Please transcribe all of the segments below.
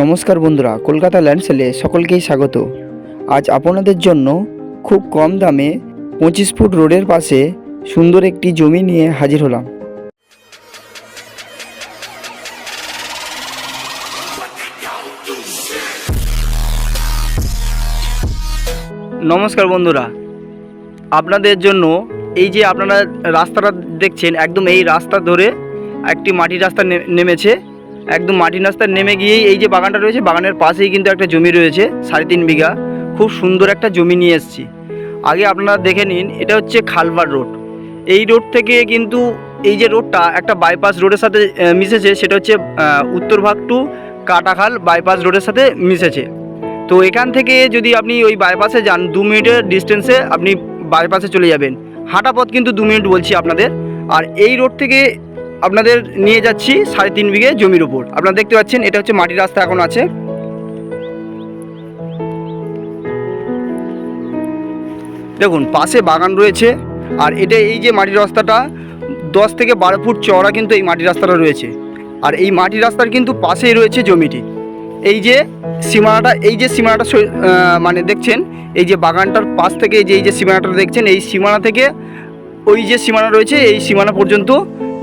নমস্কার বন্ধুরা, কলকাতা ল্যান্ডসেলে সকলকেই স্বাগত। আজ আপনাদের জন্য খুব কম দামে পঁচিশ ফুট রোডের পাশে সুন্দর একটি জমি নিয়ে হাজির হলাম। নমস্কার বন্ধুরা, আপনাদের জন্য এই যে আপনারা রাস্তাটা দেখছেন, একদম এই রাস্তা ধরে একটি মাটির রাস্তা নেমেছে। একদম মাটির রাস্তা নেমে গিয়েই এই যে বাগানটা রয়েছে বাগানের পাশেই কিন্তু একটা জমি রয়েছে সাড়ে তিন বিঘা। খুব সুন্দর একটা জমি নিয়ে এসেছি। আগে আপনারা দেখে নিন এটা হচ্ছে খালবার রোড। এই রোড থেকে কিন্তু এই যে রোডটা একটা বাইপাস রোডের সাথে মিশেছে সেটা হচ্ছে আহ, উত্তরভাগ টু কাটাখাল বাইপাস রোডের সাথে মিশেছে। তো এখান থেকে যদি আপনি ওই বাইপাসে যান দু মিনিটের ডিস্টেন্সে আপনি বাইপাসে চলে যাবেন। হাঁটা পথ কিন্তু দু মিনিট বলছি আপনাদের। আর এই রোড থেকে আপনাদের নিয়ে যাচ্ছি সাড়ে তিন বিঘে জমির উপর। আপনারা দেখতে পাচ্ছেন, এটা হচ্ছে মাটির রাস্তা এখন আছে। দেখুন, পাশে বাগান রয়েছে, আর এটা এই যে মাটির রাস্তাটা, দশ থেকে বারো ফুট চওড়া কিন্তু এই মাটির রাস্তাটা রয়েছে। আর এই মাটির রাস্তার কিন্তু পাশেই রয়েছে জমিটি। এই যে সীমানাটা, এই যে সীমানাটা মানে দেখছেন, এই যে বাগানটার পাশ থেকে যে, এই যে সীমানাটা দেখছেন, এই সীমানা থেকে ওই যে সীমানা রয়েছে, এই সীমানা পর্যন্ত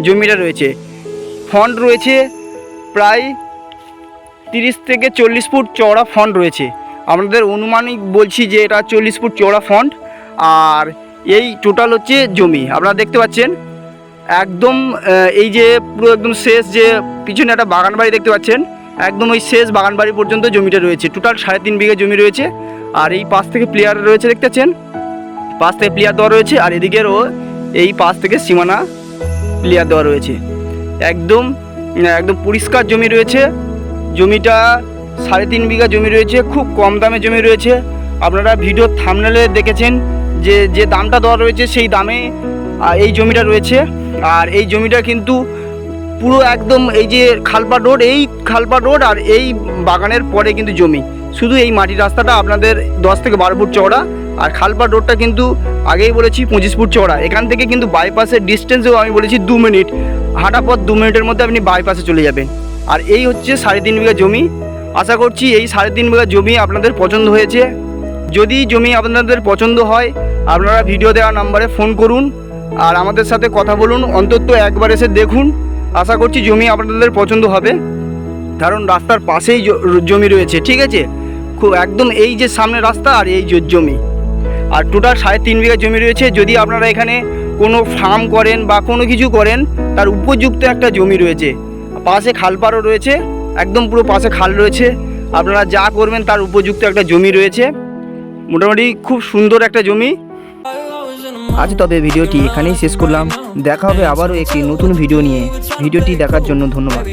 জমিটা রয়েছে। ফন্ট রয়েছে প্রায় তিরিশ থেকে চল্লিশ ফুট চওড়া ফন্ট রয়েছে। আমাদের অনুমানিক বলছি যে এটা চল্লিশ ফুট চওড়া ফন্ট আর এই টোটাল হচ্ছে জমি। আপনারা দেখতে পাচ্ছেন, একদম এই যে পুরো একদম শেষ যে পিছনে একটা বাগান বাড়ি দেখতে পাচ্ছেন, একদম ওই শেষ বাগান বাড়ি পর্যন্ত জমিটা রয়েছে। টোটাল সাড়ে তিন বিঘা জমি রয়েছে, আর এই পাশ থেকে প্লেয়ার রয়েছে দেখতে পাচ্ছেন, পাশ থেকে প্লেয়ার দেওয়া রয়েছে, আর এদিকেরও এই পাশ থেকে সীমানা প্লেয়ার দেওয়া রয়েছে। একদম একদম পরিষ্কার জমি রয়েছে। জমিটা সাড়ে তিন বিঘা জমি রয়েছে, খুব কম দামে জমি রয়েছে। আপনারা ভিডিও থামনেলে দেখেছেন যে যে দামটা দেওয়া রয়েছে সেই দামে এই জমিটা রয়েছে। আর এই জমিটা কিন্তু পুরো একদম এই যে খালপা রোড, এই খালপা রোড আর এই বাগানের পরে কিন্তু জমি। শুধু এই মাটির রাস্তাটা আপনাদের দশ থেকে বারো ফুট চওড়া। আর খালপা রোডটা কিন্তু আগেই বলেছি পঁচিশ ফুট চওড়া। এখান থেকে কিন্তু বাইপাসের ডিস্টেন্সেও আমি বলেছি দু মিনিট। হাঁটা পথ দু মিনিটের মধ্যে আপনি বাইপাসে চলে যাবেন। আর এই হচ্ছে সাড়ে তিন বিঘা জমি। আশা করছি এই সাড়ে তিন বিঘা জমি আপনাদের পছন্দ হয়েছে। যদি জমি আপনাদের পছন্দ হয়, আপনারা ভিডিও দেওয়া নাম্বারে ফোন করুন। আর আমাদের সাথে কথা বলুন, অন্তত একবার এসে দেখুন। আশা করছি জমি আপনাদের পছন্দ হবে। কারণ রাস্তার পাশেই জমি রয়েছে, ঠিক আছে? খুব একদম এই যে সামনে রাস্তা আর এই জমি। আর টোটাল সাড়ে তিন বিঘা জমি রয়েছে। যদি আপনারা এখানে কোনো ফার্ম করেন বা কোনো কিছু করেন, তার উপযুক্ত একটা জমি রয়েছে। পাশে খালপাড়ও রয়েছে, একদম পুরো পাশে খাল রয়েছে। আপনারা যা করবেন, তার উপযুক্ত একটা জমি রয়েছে। মোটামুটি খুব সুন্দর একটা জমি। আজ তবে ভিডিওটি এখানেই শেষ করলাম। দেখা হবে আবারও একটি নতুন ভিডিও নিয়ে। ভিডিওটি দেখার জন্য ধন্যবাদ।